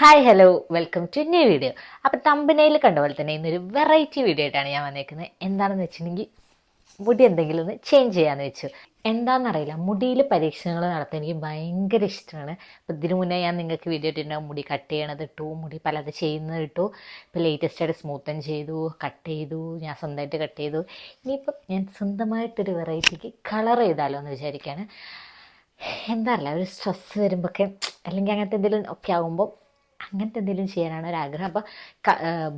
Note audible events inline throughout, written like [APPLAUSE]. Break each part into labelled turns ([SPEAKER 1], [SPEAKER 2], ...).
[SPEAKER 1] Hi hello welcome to new video അപ്പോൾ തമ്പനയിൽ കണ്ട പോലെ തന്നെ ഇന്നൊരു വെറൈറ്റി വീഡിയോ ആയിട്ടാണ് ഞാൻ വന്നേക്കുന്നത്. എന്താണെന്ന് വെച്ചിട്ടുണ്ടെങ്കിൽ മുടി എന്തെങ്കിലും ഒന്ന് ചേഞ്ച് ചെയ്യാമെന്ന് വെച്ചു. എന്താണെന്നറിയില്ല. മുടിയിൽ പരീക്ഷണങ്ങൾ നടത്താൻ എനിക്ക് ഭയങ്കര ഇഷ്ടമാണ്. അപ്പോൾ ഇതിനു മുന്നേ ഞാൻ നിങ്ങൾക്ക് വീഡിയോ ഇട്ടിട്ടുണ്ടാകും മുടി കട്ട് ചെയ്യണത് ഇട്ടു മുടി പലത് ചെയ്യുന്നത് ഇട്ടു. ഇപ്പോൾ ലേറ്റസ്റ്റ് ആയിട്ട് സ്മൂത്തൻ ചെയ്തു കട്ട് ചെയ്തു ഞാൻ സ്വന്തമായിട്ട് കട്ട് ചെയ്തു. ഇനിയിപ്പം ഞാൻ സ്വന്തമായിട്ടൊരു വെറൈറ്റിക്ക് കളർ ചെയ്താലോ എന്ന് വിചാരിക്കുകയാണ് എന്താ അറിയില്ല. ഒരു സ്ട്രെസ് വരുമ്പോഴൊക്കെ അല്ലെങ്കിൽ അങ്ങനത്തെ എന്തെങ്കിലും ഒക്കെ ആകുമ്പോൾ അങ്ങനത്തെ എന്തെങ്കിലും ചെയ്യാനാണ് ഒരു ആഗ്രഹം അപ്പോൾ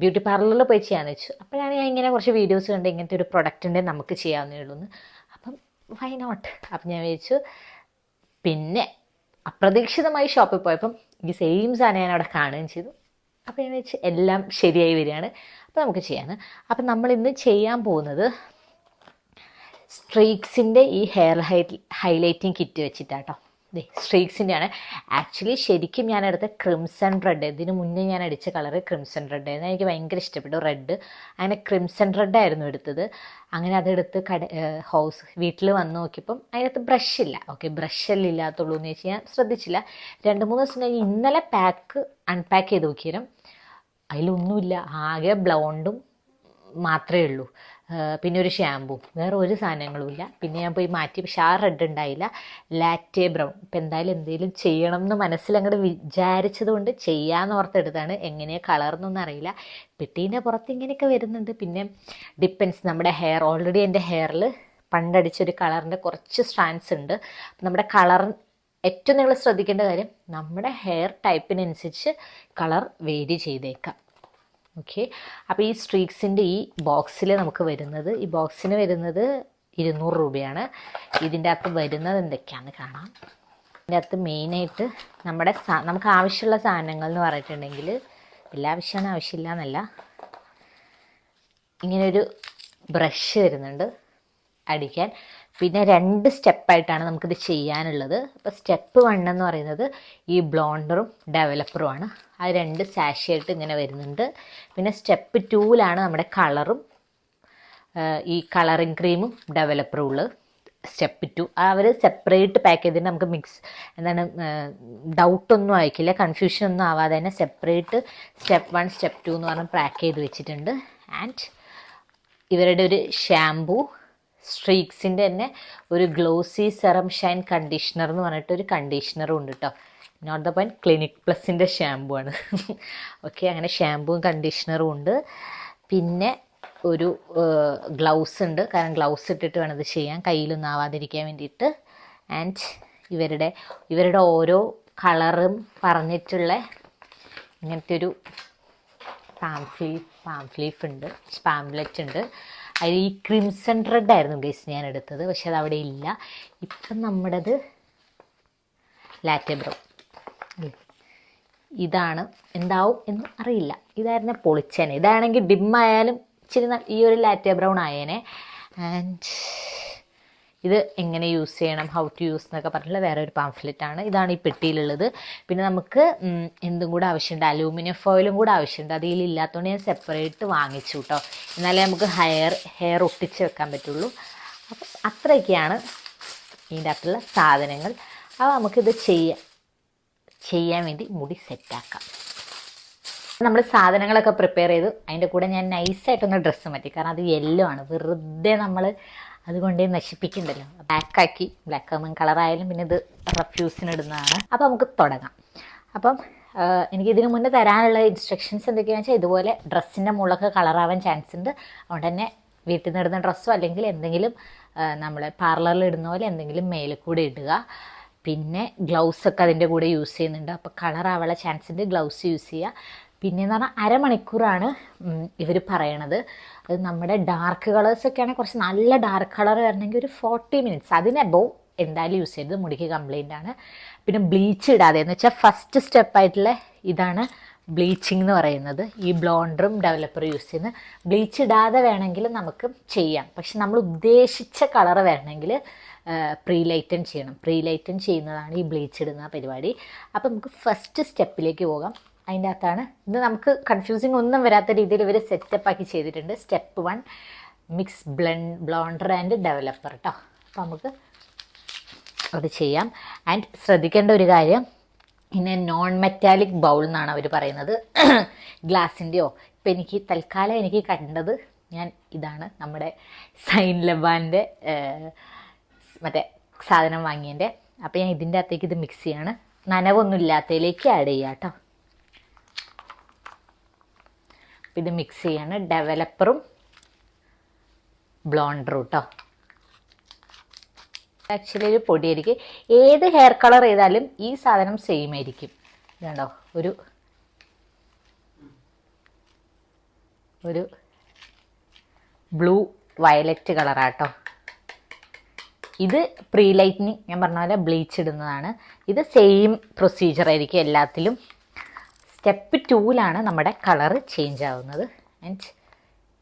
[SPEAKER 1] ബ്യൂട്ടി പാർലറിൽ പോയി ചെയ്യാമെന്ന് വെച്ചു. അപ്പോഴാണ് ഞാൻ ഇങ്ങനെ കുറച്ച് വീഡിയോസ് കണ്ട് ഇങ്ങനത്തെ ഒരു പ്രൊഡക്റ്റിന്റെ നമുക്ക് ചെയ്യാവുന്നേ ഉള്ളൂ എന്ന് അപ്പം വൈ നോട്ട് അപ്പം ഞാൻ വിചാരിച്ചു പിന്നെ അപ്രതീക്ഷിതമായി ഷോപ്പിൽ പോയപ്പം ഈ സെയിം സാധനം ഞാൻ അവിടെ കാണുകയും ചെയ്തു. അപ്പോൾ ഞാൻ വെച്ച് എല്ലാം ശരിയായി വരികയാണ്. അപ്പോൾ നമുക്ക് ചെയ്യാൻ അപ്പം നമ്മൾ ഇന്ന് ചെയ്യാൻ പോകുന്നത് സ്ട്രീക്സിന്റെ ഈ ഹെയർ ഹൈ ഹൈലൈറ്റിംഗ് കിറ്റ് വെച്ചിട്ടാട്ടോ. സ്ട്രീക്സിന്റെ ആണ് ആക്ച്വലി ശരിക്കും ഞാൻ എടുത്ത ക്രിംസൺ റെഡ് ഇതിന് മുന്നേ ഞാൻ അടിച്ച കളർ ക്രിംസൺ റെഡ് ആയിരുന്നു. എനിക്ക് ഭയങ്കര ഇഷ്ടപ്പെട്ടു റെഡ് അങ്ങനെ ക്രിംസൺ റെഡ് ആയിരുന്നു എടുത്തത്. അങ്ങനെ അതെടുത്ത് കട ഹൗസ് വീട്ടിൽ വന്ന് നോക്കിയപ്പം അതിനകത്ത് ബ്രഷ് ഇല്ല. ഓക്കെ ബ്രഷെല്ലാം ഇല്ലാത്തുള്ളൂ എന്ന് വെച്ച് ഞാൻ ശ്രദ്ധിച്ചില്ല. രണ്ട് മൂന്ന് ദിവസം കഴിഞ്ഞ് ഇന്നലെ പാക്ക് അൺപാക്ക് ചെയ്ത് നോക്കിയാലും അതിലൊന്നുമില്ല. ആകെ ബ്ലൗണ്ടും മാത്രമേ ഉള്ളൂ. പിന്നെ ഒരു ഷാമ്പു വേറെ ഒരു സാധനങ്ങളുമില്ല പിന്നെ ഞാൻ പോയി മാറ്റി. ഷാർ റെഡ് ഉണ്ടായില്ല. ലാറ്റേ ബ്രൗൺ ഇപ്പം എന്തായാലും എന്തെങ്കിലും ചെയ്യണം എന്ന് മനസ്സിൽ അങ്ങോട്ട് വിചാരിച്ചത് കൊണ്ട് ചെയ്യാമെന്ന് ഓർത്തെടുത്താണ് എങ്ങനെയാണ് കളർന്നൊന്നും അറിയില്ല. പെട്ടീന്റെ പുറത്ത് ഇങ്ങനെയൊക്കെ വരുന്നുണ്ട്. പിന്നെ ഡിപ്പെൻസ് നമ്മുടെ ഹെയർ ഓൾറെഡി എന്റെ ഹെയറിൽ പണ്ടടിച്ചൊരു കളറിന്റെ കുറച്ച് സ്ട്രാൻസ് ഉണ്ട്. നമ്മുടെ കളർ ഏറ്റവും നിങ്ങൾ ശ്രദ്ധിക്കേണ്ട കാര്യം നമ്മുടെ ഹെയർ ടൈപ്പിനനുസരിച്ച് കളർ വേരി ചെയ്തേക്കാം. ഓക്കെ അപ്പോൾ ഈ സ്ട്രീക്സിന്റെ ഈ ബോക്സിൽ നമുക്ക് വരുന്നത് ഈ ബോക്സിന് വരുന്നത് ഇരുന്നൂറ് രൂപയാണ്. ഇതിന്റെ അകത്ത് വരുന്നത് എന്തൊക്കെയാണെന്ന് കാണാം. ഇതിന്റെ അകത്ത് മെയിനായിട്ട് നമ്മുടെ നമുക്ക് ആവശ്യമുള്ള സാധനങ്ങൾ എന്ന് പറഞ്ഞിട്ടുണ്ടെങ്കിൽ എല്ലാ ആവശ്യമാണ് ആവശ്യമില്ല എന്നല്ല. ഇങ്ങനൊരു ബ്രഷ് വരുന്നുണ്ട് അടിക്കാൻ. പിന്നെ രണ്ട് സ്റ്റെപ്പായിട്ടാണ് നമുക്കിത് ചെയ്യാനുള്ളത്. അപ്പോൾ സ്റ്റെപ്പ് വൺ എന്ന് പറയുന്നത് ഈ ബ്ലോണ്ടറും ഡെവലപ്പറുമാണ് അത് രണ്ട് സാഷിയായിട്ട് ഇങ്ങനെ വരുന്നുണ്ട്. പിന്നെ സ്റ്റെപ്പ് ടൂവിലാണ് നമ്മുടെ കളറും. ഈ കളറിങ് ക്രീമും ഡെവലപ്പറും ഉള്ളത്. Step two. അവർ സെപ്പറേറ്റ് പാക്ക് ചെയ്തിട്ട് നമുക്ക് മിക്സ് എന്താണ് ഡൗട്ടൊന്നും ആയിക്കില്ല. കൺഫ്യൂഷൻ ഒന്നും ആവാതെ തന്നെ separate step one step two എന്ന് പറഞ്ഞ് പാക്ക് ചെയ്ത് വെച്ചിട്ടുണ്ട്. ആൻഡ് ഇവരുടെ ഒരു ഷാംപൂ. സ്ട്രീക്സിന്റെ തന്നെ ഒരു ഗ്ലോസി സെറം ഷൈൻ കണ്ടീഷണർ എന്ന് പറഞ്ഞിട്ട് ഒരു കണ്ടീഷണറും ഉണ്ട് കേട്ടോ നോട്ട് ദ പോയിന്റ് ക്ലിനിക് പ്ലസിന്റെ ഷാമ്പു ആണ്. [LAUGHS] ഓക്കെ അങ്ങനെ ഷാമ്പുവും കണ്ടീഷണറും ഉണ്ട്. പിന്നെ ഒരു ഗ്ലൗസ് ഉണ്ട്. കാരണം ഗ്ലൗസ് ഇട്ടിട്ട് വേണം ഇത് ചെയ്യാൻ. കയ്യിലൊന്നും ആവാതിരിക്കാൻ വേണ്ടിയിട്ട്. ആൻഡ് ഇവരുടെ ഇവരുടെ ഓരോ കളറും പറഞ്ഞിട്ടുള്ള ഇങ്ങനത്തെ ഒരു പാംഫ്ലീഫ് പാംഫ്ലീഫ് ഉണ്ട്. പാംപ്ലെറ്റ് ഉണ്ട്. അതിൽ ഈ ക്രിംസൺ റെഡ് ആയിരുന്നു ഗൈസ് ഞാൻ എടുത്തത്. പക്ഷെ അത് അവിടെ ഇല്ല. ഇപ്പം നമ്മുടേത് ലാറ്റെ ബ്രൗൺ. ഇതാണ്. എന്താവും എന്ന് അറിയില്ല. ഇതായിരുന്നു പൊളിച്ചേനെ. ഇതാണെങ്കിൽ ഡിം ആയാലും ഇച്ചിരി ഈ ഒരു ലാറ്റെ ബ്രൗൺ ആയേനെ. ആൻഡ് ഇത് എങ്ങനെ യൂസ് ചെയ്യണം ഹൗ ടു യൂസ് എന്നൊക്കെ പറഞ്ഞിട്ടുള്ള വേറെ ഒരു പാംഫ്ലെറ്റ് ആണ്. ഇതാണ് ഈ പെട്ടിയിലുള്ളത്. പിന്നെ നമുക്ക് എന്തും കൂടെ ആവശ്യമുണ്ട്. അലൂമിനിയം ഫോയിലും കൂടെ ആവശ്യമുണ്ട്. അതിൽ ഇല്ലാത്തതുകൊണ്ട് ഞാൻ സെപ്പറേറ്റ് വാങ്ങിച്ചു കേട്ടോ എന്നാലേ നമുക്ക് ഹെയർ ഹെയർ ഒട്ടിച്ച് വെക്കാൻ പറ്റുള്ളൂ. അപ്പോൾ അത്രയൊക്കെയാണ് ഇതിന്റെ അകത്തുള്ള സാധനങ്ങൾ. അപ്പോൾ നമുക്കിത് ചെയ്യാം. ചെയ്യാൻ വേണ്ടി മുടി സെറ്റാക്കാം. നമ്മൾ സാധനങ്ങളൊക്കെ പ്രിപ്പയർ ചെയ്തു അതിന്റെ കൂടെ ഞാൻ നൈസായിട്ടൊന്ന് ഡ്രസ്സ് മാറ്റി. കാരണം അത് യെല്ലോ ആണ്. വെറുതെ നമ്മൾ അതുകൊണ്ടേ നശിപ്പിക്കണ്ടല്ലോ. ബ്ലാക്കാക്കി ബ്ലാക്ക് ആകുമ്പോൾ കളറായാലും പിന്നെ ഇത് റഫ്യൂസിനിടുന്നതാണ് അപ്പോൾ നമുക്ക് തുടങ്ങാം. അപ്പം എനിക്ക് ഇതിനു മുന്നേ തരാനുള്ള ഇൻസ്ട്രക്ഷൻസ് എന്തൊക്കെയാണെന്ന് വെച്ചാൽ ഇതുപോലെ ഡ്രസ്സിന്റെ മുകളിലൊക്കെ കളറാവാൻ ചാൻസ് ഉണ്ട്. അതുകൊണ്ട് തന്നെ വീട്ടിൽ നിന്ന് ഇടുന്ന ഡ്രസ്സോ അല്ലെങ്കിൽ എന്തെങ്കിലും നമ്മൾ പാർലറിൽ ഇടുന്ന പോലെ എന്തെങ്കിലും മേലെ കൂടെ ഇടുക. പിന്നെ ഗ്ലൗസ് ഒക്കെ അതിന്റെ കൂടെ യൂസ് ചെയ്യുന്നുണ്ട്. അപ്പോൾ കളറാവാനുള്ള ചാൻസ് ഉണ്ട്. ഗ്ലൗസ് യൂസ് ചെയ്യുക. പിന്നെന്ന് പറഞ്ഞാൽ അരമണിക്കൂറാണ് ഇവർ പറയണത്. അത് നമ്മുടെ ഡാർക്ക് കളേഴ്സൊക്കെയാണെങ്കിൽ കുറച്ച് നല്ല ഡാർക്ക് കളർ വരണമെങ്കിൽ ഒരു ഫോർട്ടി മിനിറ്റ്സ് അതിന് അബോവ് എന്തായാലും യൂസ് ചെയ്തത് മുടിക്ക് കംപ്ലൈന്റ് ആണ്. പിന്നെ ബ്ലീച്ച് ഇടാതെ എന്ന് വെച്ചാൽ ഫസ്റ്റ് സ്റ്റെപ്പായിട്ടുള്ള ഇതാണ് ബ്ലീച്ചിങ് എന്ന് പറയുന്നത്. ഈ ബ്ലോണ്ടറും ഡെവലപ്പറും യൂസ് ചെയ്യുന്നത് ബ്ലീച്ച് ഇടാതെ വേണമെങ്കിൽ നമുക്ക് ചെയ്യാം. പക്ഷെ നമ്മൾ ഉദ്ദേശിച്ച കളർ വരണമെങ്കിൽ പ്രീ ലൈറ്റൻ ചെയ്യണം. പ്രീ ലൈറ്റൻ ചെയ്യുന്നതാണ് ഈ ബ്ലീച്ച് ഇടുന്ന പരിപാടി. അപ്പോൾ നമുക്ക് ഫസ്റ്റ് സ്റ്റെപ്പിലേക്ക് പോകാം. അതിന്റെ അകത്താണ്. ഇത് നമുക്ക് കൺഫ്യൂസിങ് ഒന്നും വരാത്ത രീതിയിൽ ഇവർ സെറ്റപ്പ് ആക്കി ചെയ്തിട്ടുണ്ട്. സ്റ്റെപ്പ് വൺ മിക്സ് ബ്ലൺ ബ്ലോണ്ടർ ആൻഡ് ഡെവലപ്പർ കേട്ടോ അപ്പോൾ നമുക്ക് അത് ചെയ്യാം. ആൻഡ് ശ്രദ്ധിക്കേണ്ട ഒരു കാര്യം പിന്നെ നോൺ മെറ്റാലിക് ബൗൾ എന്നാണ് അവർ പറയുന്നത്. ഗ്ലാസിന്റെയോ ഇപ്പം എനിക്ക് തൽക്കാലം എനിക്ക് കണ്ടത് ഞാൻ ഇതാണ്. നമ്മുടെ സൈൻ ലബാന്റെ മറ്റേ സാധനം വാങ്ങിയതിന്റെ. അപ്പോൾ ഞാൻ ഇതിന്റെ അകത്തേക്ക് ഇത് മിക്സ് ചെയ്യാണ്. നനവൊന്നും ഇല്ലാത്തതിലേക്ക് ആഡ് ചെയ്യാം കേട്ടോ ഇത് മിക്സ് ചെയ്യാണ്. ഡെവലപ്പറും ബ്ലോണ്ടറും കേട്ടോ ആക്ച്വലി ഒരു പൊടിയായിരിക്കും. ഏത് ഹെയർ കളർ ചെയ്താലും ഈ സാധനം സെയിം ആയിരിക്കും. ഇതുണ്ടോ ഒരു ഒരു ബ്ലൂ വയലറ്റ് കളറാട്ടോ ഇത് പ്രീ ലൈറ്റ്നിങ് ഞാൻ പറഞ്ഞ പോലെ ബ്ലീച്ച് ഇടുന്നതാണ്. ഇത് സെയിം പ്രൊസീജിയർ ആയിരിക്കും എല്ലാത്തിലും. സ്റ്റെപ്പ് ടൂവിലാണ് നമ്മുടെ കളറ് ചേഞ്ച് ആവുന്നത്. ആൻഡ്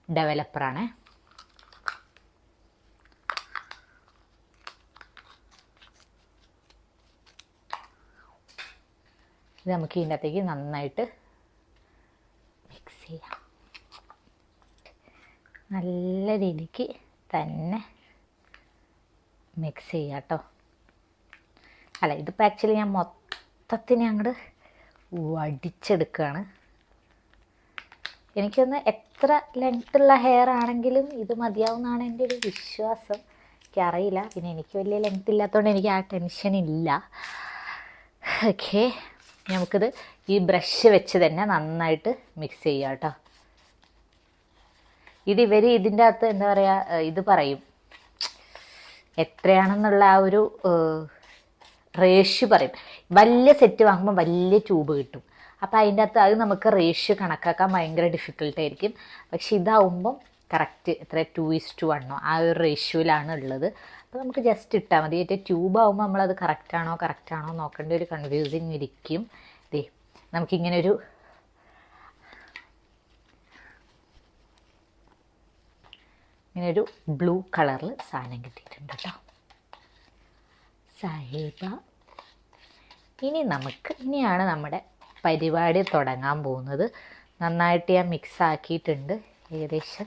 [SPEAKER 1] ഡെവലപ്പറാണ് ഇത് നമുക്ക് ഇതിന്റെ അകത്തേക്ക് നന്നായിട്ട് മിക്സ് ചെയ്യാം. നല്ല രീതിക്ക് തന്നെ മിക്സ് ചെയ്യാം കേട്ടോ അല്ല ഇതിപ്പോൾ ആക്ച്വലി ഞാൻ മൊത്തത്തിന് അങ്ങോട്ട് വടിച്ചെടുക്കുകയാണ് എനിക്കൊന്ന് എത്ര ലെങ്ത് ഉള്ള ഹെയർ ആണെങ്കിലും ഇത് മതിയാവുന്നതാണ് എന്റെ ഒരു വിശ്വാസം. എനിക്കറിയില്ല. പിന്നെ എനിക്ക് വലിയ ലെങ്ത് ഇല്ലാത്തതുകൊണ്ട് എനിക്ക് ആ ടെൻഷൻ ഇല്ല. ഓക്കെ നമുക്കിത് ഈ ബ്രഷ് വെച്ച് തന്നെ നന്നായിട്ട് മിക്സ് ചെയ്യാം കേട്ടോ ഇത് ഇവർ ഇതിന്റെ അകത്ത് എന്താ പറയുക ഇത് പറയും. എത്രയാണെന്നുള്ള ആ ഒരു റേഷ്യോ പറയും. വലിയ സെറ്റ് വാങ്ങുമ്പോൾ വലിയ ട്യൂബ് കിട്ടും. അപ്പോൾ അതിന്റെ അകത്ത് അത് നമുക്ക് റേഷ്യോ കണക്കാക്കാൻ ഭയങ്കര ഡിഫിക്കൽട്ടായിരിക്കും പക്ഷെ ഇതാവുമ്പം കറക്റ്റ് എത്ര ടു ഈസ് ടു വണ്ണോ ആ ഒരു റേഷ്യോയിലാണ് ഉള്ളത്. അപ്പോൾ നമുക്ക് ജസ്റ്റ് ഇട്ടാൽ മതി. ഏറ്റവും ട്യൂബ് ആകുമ്പോൾ നമ്മളത് കറക്റ്റാണോ കറക്റ്റാണോ നോക്കേണ്ട ഒരു കൺഫ്യൂസിങ് ഇരിക്കും. ദേ നമുക്കിങ്ങനെ ഒരു ഇങ്ങനെ ഒരു ബ്ലൂ കളറിൽ സാധനം കിട്ടിയിട്ടുണ്ട് കേട്ടോ സാഹിബ ഇനി നമുക്ക് ഇനിയാണ് നമ്മുടെ പരിപാടി തുടങ്ങാൻ പോകുന്നത്. നന്നായിട്ട് ഞാൻ മിക്സ് ആക്കിയിട്ടുണ്ട് ഏകദേശം.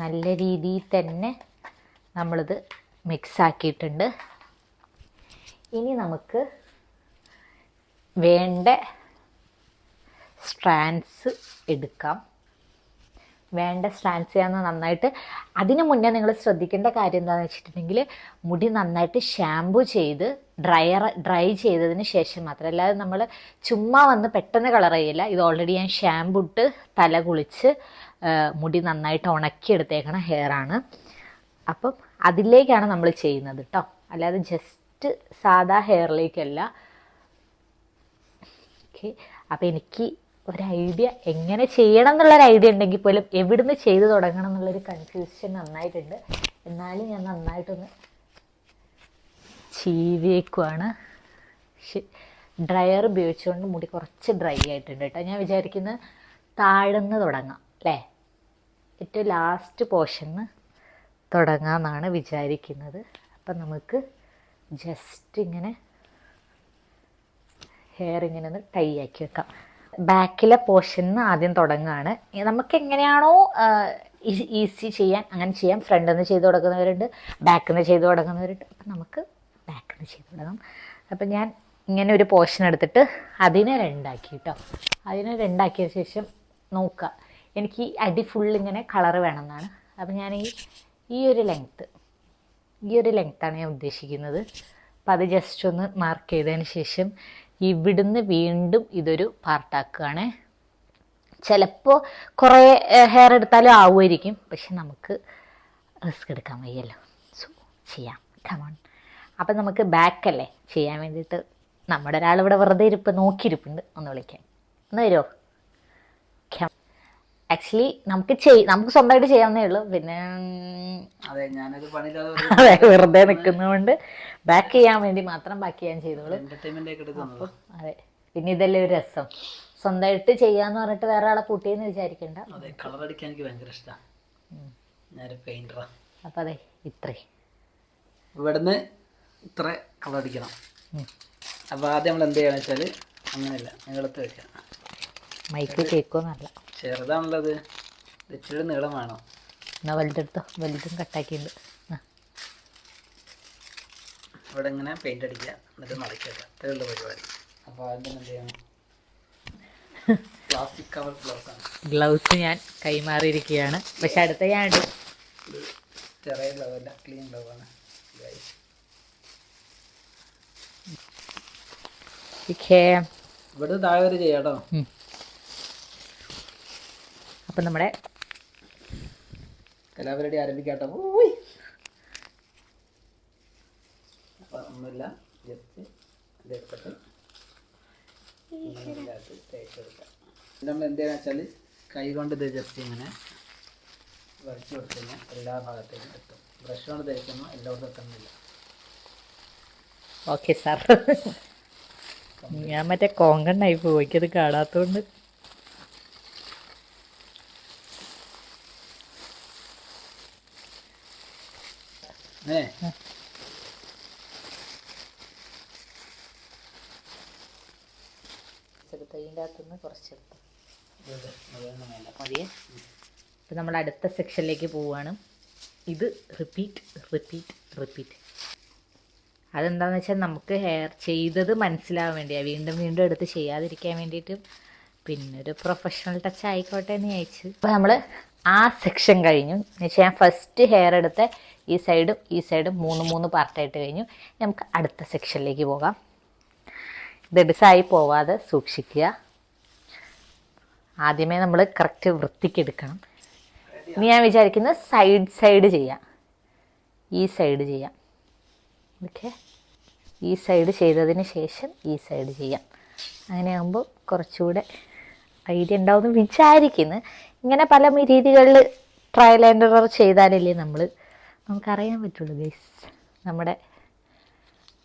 [SPEAKER 1] നല്ല രീതിയിൽ തന്നെ നമ്മളിത് മിക്സ് ആക്കിയിട്ടുണ്ട്. ഇനി നമുക്ക് വേണ്ട സ്ട്രാൻസ് എടുക്കാം. വേണ്ട സ്റ്റാൻസ് ചെയ്യാന്ന് നന്നായിട്ട്. അതിന് മുന്നേ നിങ്ങൾ ശ്രദ്ധിക്കേണ്ട കാര്യം എന്താണെന്ന് വെച്ചിട്ടുണ്ടെങ്കിൽ മുടി നന്നായിട്ട് ഷാമ്പു ചെയ്ത് ഡ്രയർ ഡ്രൈ ചെയ്തതിന് ശേഷം മാത്രം. അല്ലാതെ നമ്മൾ ചുമ്മാ വന്ന് പെട്ടെന്ന് കളർ ചെയ്യില്ല. ഇത് ഓൾറെഡി ഞാൻ ഷാമ്പു ഇട്ട് തല കുളിച്ച് മുടി നന്നായിട്ട് ഉണക്കിയെടുത്തേക്കണ ഹെയറാണ് അപ്പം അതിലേക്കാണ് നമ്മൾ ചെയ്യുന്നത് കേട്ടോ അല്ലാതെ ജസ്റ്റ് സാധാ ഹെയറിലേക്കല്ല ഓക്കെ അപ്പോൾ എനിക്ക് ഒരു ഐഡിയ എങ്ങനെ ചെയ്യണം എന്നുള്ളൊരു ഐഡിയ ഉണ്ടെങ്കിൽ പോലും എവിടുന്ന് ചെയ്ത് തുടങ്ങണം എന്നുള്ളൊരു കൺഫ്യൂഷൻ നന്നായിട്ടുണ്ട്. എന്നാലും ഞാൻ നന്നായിട്ടൊന്ന് ചീവിയേക്കുവാണ്. ഡ്രയർ ഉപയോഗിച്ചുകൊണ്ട് മുടി കുറച്ച് ഡ്രൈ ആയിട്ടുണ്ട് കേട്ടോ. ഞാൻ വിചാരിക്കുന്നത് താഴ്ന്ന് തുടങ്ങാം അല്ലേ? ഏറ്റവും ലാസ്റ്റ് പോർഷന് തുടങ്ങാമെന്നാണ് വിചാരിക്കുന്നത്. അപ്പം നമുക്ക് ജസ്റ്റ് ഇങ്ങനെ ഹെയർ ഇങ്ങനെ ഒന്ന് ടൈ ആക്കി വെക്കാം. ബാക്കിലെ പോർഷൻ പോർഷനിൽ ആദ്യം തുടങ്ങുകയാണ്. നമുക്ക് എങ്ങനെയാണോ ഈസി ചെയ്യാൻ അങ്ങനെ ചെയ്യാം. ഫ്രണ്ട് നിന്ന് ചെയ്ത് തുടങ്ങുന്നവരുണ്ട് ബാക്കിൽ നിന്ന് ചെയ്ത് തുടങ്ങുന്നവരുണ്ട്. അപ്പം നമുക്ക് ബാക്കിൽ നിന്ന് ചെയ്ത് തുടങ്ങാം. അപ്പം ഞാൻ ഇങ്ങനെ ഒരു പോർഷൻ എടുത്തിട്ട് അതിനെ രണ്ടാക്കി കേട്ടോ അതിനെ രണ്ടാക്കിയ ശേഷം നോക്കുക എനിക്ക് ഈ അടി ഫുൾ ഇങ്ങനെ കളർ വേണമെന്നാണ്. അപ്പം ഞാൻ ഈ ഈ ഒരു ലെങ്ത്ത് ഈ ഒരു ലെങ്ത്താണ് ഞാൻ ഉദ്ദേശിക്കുന്നത്. അപ്പം അത് ജസ്റ്റ് ഒന്ന് മാർക്ക് ചെയ്തതിന് ശേഷം ഇവിടുന്ന് വീണ്ടും ഇതൊരു പാർട്ടാക്കുകയാണ്. ചിലപ്പോൾ കുറേ ഹെയർ എടുത്താലും ആവുമായിരിക്കും. പക്ഷെ നമുക്ക് റിസ്ക് എടുക്കാൻ വയ്യല്ലോ. സോ ചെയ്യാം. കമോൺ അപ്പം നമുക്ക് ബാക്കല്ലേ ചെയ്യാൻ വേണ്ടിയിട്ട് നമ്മുടെ ഒരാൾ ഇവിടെ വെറുതെ ഇരിപ്പ് നോക്കിയിരിപ്പുണ്ട്. ഒന്ന് വിളിക്കാൻ ഒന്ന് വരുമോ ആക്ച്വലി നമുക്ക് ചെയ് നമുക്ക് സ്വന്തമായിട്ട് ചെയ്യാവുന്നേ ഉള്ളൂ. പിന്നെ
[SPEAKER 2] അതെ
[SPEAKER 1] വെറുതെ നിൽക്കുന്നതുകൊണ്ട് ബാക്ക് ചെയ്യാൻ വേണ്ടി മാത്രം ബാക്ക് ചെയ്യാൻ ചെയ്തോളൂ. അതെ. പിന്നെ ഇതല്ലേ ഒരു രസം. സ്വന്തമായിട്ട് ചെയ്യാന്ന് പറഞ്ഞിട്ട് വേറെ ആളെ കൂട്ടിയെന്ന് വിചാരിക്കണ്ട.
[SPEAKER 2] അതെ കളർ അടിക്കാൻ എനിക്ക് ഭയങ്കര ഇഷ്ടമാണ് ഞാനൊരു പെയിന്ററാ
[SPEAKER 1] അപ്പൊ അതെ ഇത്രേ.
[SPEAKER 2] ഇവിടുന്ന് ഇത്ര കളർ അടിക്കണം.
[SPEAKER 1] അപ്പോൾ
[SPEAKER 2] അപ്പൊ ആദ്യം നമ്മൾ എന്ത് ചെയ്യണം വെച്ചാൽ അങ്ങനെയല്ല നീളത്ത് വെക്കാം.
[SPEAKER 1] മൈക്ക് കേൾക്കുമെന്നല്ല
[SPEAKER 2] ചെറുതാണുള്ളത് ഇച്ചിരി നീളം വേണം.
[SPEAKER 1] എന്നാ വലുതെടുത്തോ. വലുതും കട്ടാക്കിയിട്ടുണ്ട്.
[SPEAKER 2] ഇവിടെ ഇങ്ങനെ പെയിന്റ് അടിക്കുക എന്നിട്ട് മടക്കി വെക്കുക ഇത്രയുള്ള പരിപാടി. അപ്പോൾ ആദ്യം എന്ത് ചെയ്യണം? പ്ലാസ്റ്റിക് കവർ ഗ്ലൗസ് ആണ്.
[SPEAKER 1] ഗ്ലൗസ് ഞാൻ കൈമാറിയിരിക്കുകയാണ്. പക്ഷെ അടുത്ത ഞാൻ ഇടും.
[SPEAKER 2] ചെറിയ ഗ്ലൗ അല്ല ക്ലീൻ ഗ്ലൗ ആണ്. ഇവിടെ താഴെ വരെ ചെയ്യാട്ടോ
[SPEAKER 1] അപ്പം നമ്മുടെ
[SPEAKER 2] കലാപരിപാടി ആരംഭിക്കാട്ടോ ഒന്നുമില്ല. ജസ്റ്റ് ഇതെടുത്തിട്ട് ഇതിനകത്ത് തേച്ച് കൊടുക്കാം. ഇത് നമ്മൾ എന്ത് വെച്ചാൽ കൈ കൊണ്ട് ഇത് ജസ്റ്റ് ഇങ്ങനെ വരച്ചു കൊടുത്തു കഴിഞ്ഞാൽ എല്ലാ ഭാഗത്തേക്കും എത്തും ബ്രഷ് കൊണ്ട് തേക്കുമ്പോൾ എല്ലായിടത്തും എത്തുന്നില്ല
[SPEAKER 1] ഓക്കെ സാർ ഞാൻ മറ്റേ കോങ്കണ്ണായി പോയിക്കത് കാണാത്തോണ്ട്.
[SPEAKER 2] അങ്ങനെ
[SPEAKER 1] അകത്തുനിന്ന് കുറച്ചെടുത്തു. മതിയെ. ഇപ്പം നമ്മൾ അടുത്ത സെക്ഷനിലേക്ക് പോവുകയാണ് ഇത് റിപ്പീറ്റ് റിപ്പീറ്റ് റിപ്പീറ്റ് അതെന്താണെന്ന് വെച്ചാൽ നമുക്ക് ഹെയർ ചെയ്തത് മനസ്സിലാവാൻ വേണ്ടിയാണ് വീണ്ടും വീണ്ടും എടുത്ത് ചെയ്യാതിരിക്കാൻ വേണ്ടിയിട്ടും പിന്നെ ഒരു പ്രൊഫഷണൽ ടച്ച് ആയിക്കോട്ടെ എന്ന് ചോദിച്ചു അപ്പോൾ നമ്മൾ ആ സെക്ഷൻ കഴിഞ്ഞു. എന്ന് വെച്ചാൽ ഞാൻ ഫസ്റ്റ് ഹെയർ എടുത്ത ഈ സൈഡും ഈ സൈഡും മൂന്ന് മൂന്ന് പാർട്ടായിട്ട് കഴിഞ്ഞു. നമുക്ക് അടുത്ത സെക്ഷനിലേക്ക് പോകാം. ഡിസായി പോവാതെ സൂക്ഷിക്കുക. ആദ്യമേ നമ്മൾ കറക്റ്റ് വൃത്തിക്ക് എടുക്കണം. ഇനി ഞാൻ വിചാരിക്കുന്നത് സൈഡ് സൈഡ് ചെയ്യാം. ഈ സൈഡ് ചെയ്യാം. ഓക്കെ ഈ സൈഡ് ചെയ്തതിന് ശേഷം ഈ സൈഡ് ചെയ്യാം. അങ്ങനെയാകുമ്പോൾ കുറച്ചുകൂടെ ഐഡിയ ഉണ്ടാവുമെന്ന് വിചാരിക്കുന്നു. ഇങ്ങനെ പല രീതികളിൽ ട്രയൽ ആൻഡ് എറർ ചെയ്താലല്ലേ നമ്മൾ നമുക്കറിയാൻ പറ്റുള്ളൂ ഗൈസ് നമ്മുടെ